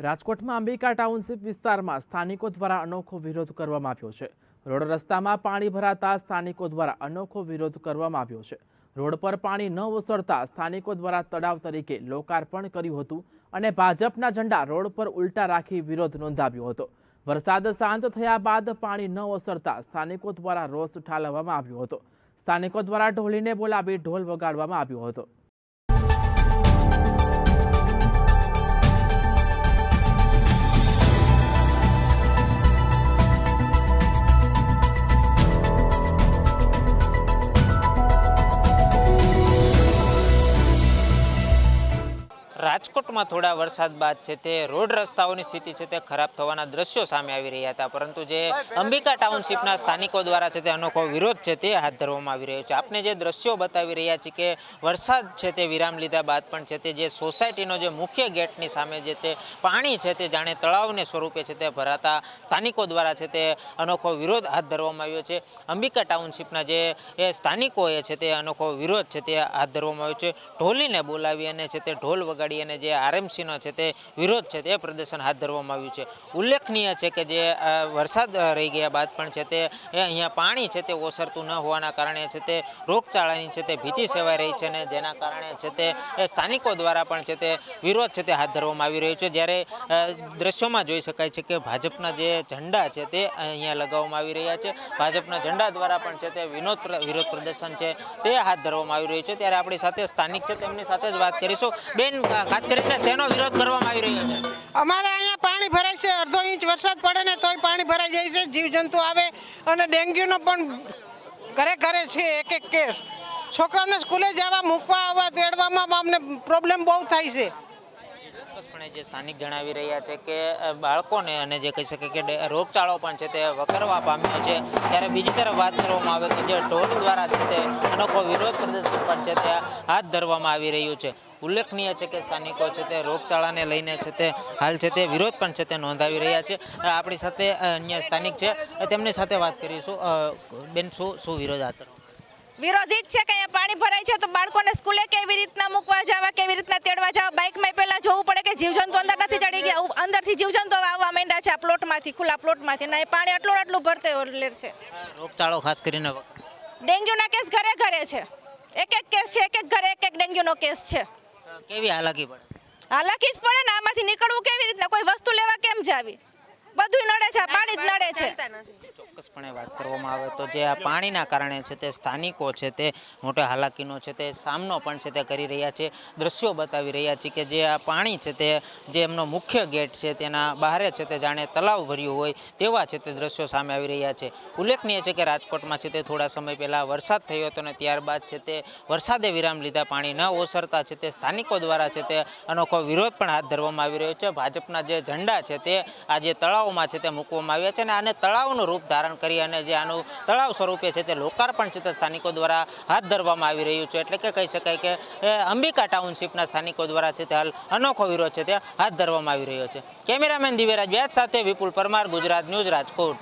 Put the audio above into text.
રાજકોટમાં અંબિકા ટાઉનશીપ વિસ્તારમાં સ્થાનિકો દ્વારા અનોખો વિરોધ કરવામાં આવ્યો છે. રોડ રસ્તામાં પાણી ભરાતા સ્થાનિકો દ્વારા અનોખો વિરોધ કરવામાં આવ્યો છે. રોડ પર પાણી ન ઓસરતા સ્થાનિકો દ્વારા તળાવ તરીકે લોકાર્પણ કર્યું હતું અને ભાજપના ઝંડા રોડ પર ઉલટા રાખી વિરોધ નોંધાવ્યો હતો. વરસાદ શાંત થયા બાદ પાણી ન ઓસરતા સ્થાનિકો દ્વારા રોષ ઠાલવવામાં આવ્યો હતો. સ્થાનિકો દ્વારા ઢોલીને બોલાવી ઢોલ વગાડવામાં આવ્યો હતો. રાજકોટમાં થોડા વરસાદ બાદ છે તે રોડ રસ્તાઓની સ્થિતિ છે તે ખરાબ થવાના દ્રશ્યો સામે આવી રહ્યા હતા પરંતુ જે અંબિકા ટાઉનશીપના સ્થાનિકો દ્વારા છે તે અનોખો વિરોધ છે તે હાથ ધરવામાં આવી રહ્યો છે આપને જે દ્રશ્યો બતાવી રહ્યા છે કે વરસાદ છે તે વિરામ લીધા બાદ પણ છે તે જે સોસાયટીનો જે મુખ્ય ગેટની સામે જે તે પાણી છે તે જાણે તળાવને સ્વરૂપે છે તે ભરાતા સ્થાનિકો દ્વારા છે તે અનોખો વિરોધ હાથ ધરવામાં આવ્યો છે અંબિકા ટાઉનશીપના જે એ સ્થાનિકોએ છે તે અનોખો વિરોધ છે તે હાથ ધરવામાં આવ્યો છે ઢોલીને બોલાવી અને છે તે ઢોલ વગાડી અને જે આરએમસીનો છે તે વિરોધ છે તે પ્રદર્શન હાથ ધરવામાં આવ્યું છે ઉલ્લેખનીય છે કે જે વરસાદ રહી ગયા બાદ પણ છે તે અહીંયા પાણી છે તે ઓસરતું ન હોવાના કારણે છે તે રોગચાળાની છે તે ભીતિ સેવાઈ રહી છે અને જેના કારણે છે તે સ્થાનિકો દ્વારા પણ છે તે વિરોધ છે તે હાથ ધરવામાં આવી રહ્યો છે જ્યારે દ્રશ્યોમાં જોઈ શકાય છે કે ભાજપના જે ઝંડા છે તે અહીંયા લગાવવામાં આવી રહ્યા છે ભાજપના ઝંડા દ્વારા પણ છે તે વિનોદ વિરોધ પ્રદર્શન છે તે હાથ ધરવામાં આવી રહ્યું છે ત્યારે આપણી સાથે સ્થાનિક છે તેમની સાથે જ વાત કરીશું બેન ખાસ કરીને શેનો વિરોધ કરવામાં આવી રહ્યો છે? અમારે અહીંયા પાણી ભરાય છે, અડધો ઇંચ વરસાદ પડે ને તોય પાણી ભરાઈ જાય છે, જીવજંતુ આવે અને ડેન્ગ્યુનો પણ ઘરે ઘરે છે એક એક કેસ. છોકરાઓને સ્કૂલે જવા, મૂકવા, આવવા, તેડવામાં અમને પ્રોબ્લેમ બહુ થાય છે. ચોક્કસપણે જે સ્થાનિક જણાવી રહ્યા છે કે બાળકોને અને જે કહી શકે કે રોગચાળો પણ છે તે વકરવા પામ્યો છે. ત્યારે બીજી તરફ વાત કરવામાં આવે તો જે ઢોલ દ્વારા છે તે અનોખો વિરોધ પ્રદર્શન પણ છે તે હાથ ધરવામાં આવી રહ્યું છે. ઉલ્લેખનીય છે કે સ્થાનિકો છે તે રોગચાળાને લઈને છે તે હાલ છે તે વિરોધ પણ છે તે નોંધાવી રહ્યા છે. આપણી સાથે અન્ય સ્થાનિક છે. તેમની સાથે વાત કરીશું. બેન, શું શું વિરોધ ધરવામાં? વિરોધી જ છે કે અહીંયા પાણી ભરાય છે તો બાળકોને સ્કૂલે કેવી રીતના મૂકવા જવા કેવી રીતના તેડવા જવા? બાઇકમાં પહેલાં જોવું પડે કે જીવજંતુ અંદર નથી ચડી ગયા? અંદરથી જીવજંતુ આવવા માંડ્યા છે આ પ્લોટમાંથી ખુલ્લા પ્લોટમાંથી. ના એ પાણી આટલું આટલું ભરતે લેર છે. રોગચાળો ખાસ કરીને ડેન્ગ્યુના કેસ ઘરે ઘરે છે. એક એક કેસ છે એક એક ઘરે એક એક ડેન્ગ્યુનો કેસ છે. કેવી હાલાકી પડે? હાલાકી જ પડે ને આમાંથી નીકળવું કેવી રીતના? કોઈ વસ્તુ લેવા કેમ જાવી? બધું છે પાણી જ નડે છે ચોક્કસપણે વાત કરવામાં આવે તો જે આ પાણીના કારણે છે તે સ્થાનિકો છે તે મોટા હાલાકીનો છે તે સામનો પણ છે તે કરી રહ્યા છે દ્રશ્યો બતાવી રહ્યા છે કે જે આ પાણી છે તે જે એમનો મુખ્ય ગેટ છે તેના બહારે છે તે જાણે તલાવ ભર્યું હોય તેવા છે તે દ્રશ્યો સામે આવી રહ્યા છે ઉલ્લેખનીય છે કે રાજકોટમાં છે તે થોડા સમય પહેલાં વરસાદ થયો હતો ને ત્યારબાદ છે તે વરસાદે વિરામ લીધા પાણી ન ઓસરતા છે તે સ્થાનિકો દ્વારા છે તે અનોખો વિરોધ પણ હાથ ધરવામાં આવી રહ્યો છે ભાજપના જે ઝંડા છે તે આ જે તળાવમાં છે તે મૂકવામાં આવ્યા છે અને આને તળાવનું રૂપ ધારણ કરી અને જે આનું તળાવ સ્વરૂપે છે તે લોકાર્પણ છે તે સ્થાનિકો દ્વારા હાથ ધરવામાં આવી રહ્યું છે. એટલે કે કહી શકાય કે અંબિકા ટાઉનશીપના સ્થાનિકો દ્વારા છે તે હાલ અનોખો વિરોધ છે તે હાથ ધરવામાં આવી રહ્યો છે. કેમેરામેન દિવ્યરાજ વ્યાજ સાથે વિપુલ પરમાર, ગુજરાત ન્યૂઝ રાજકોટ.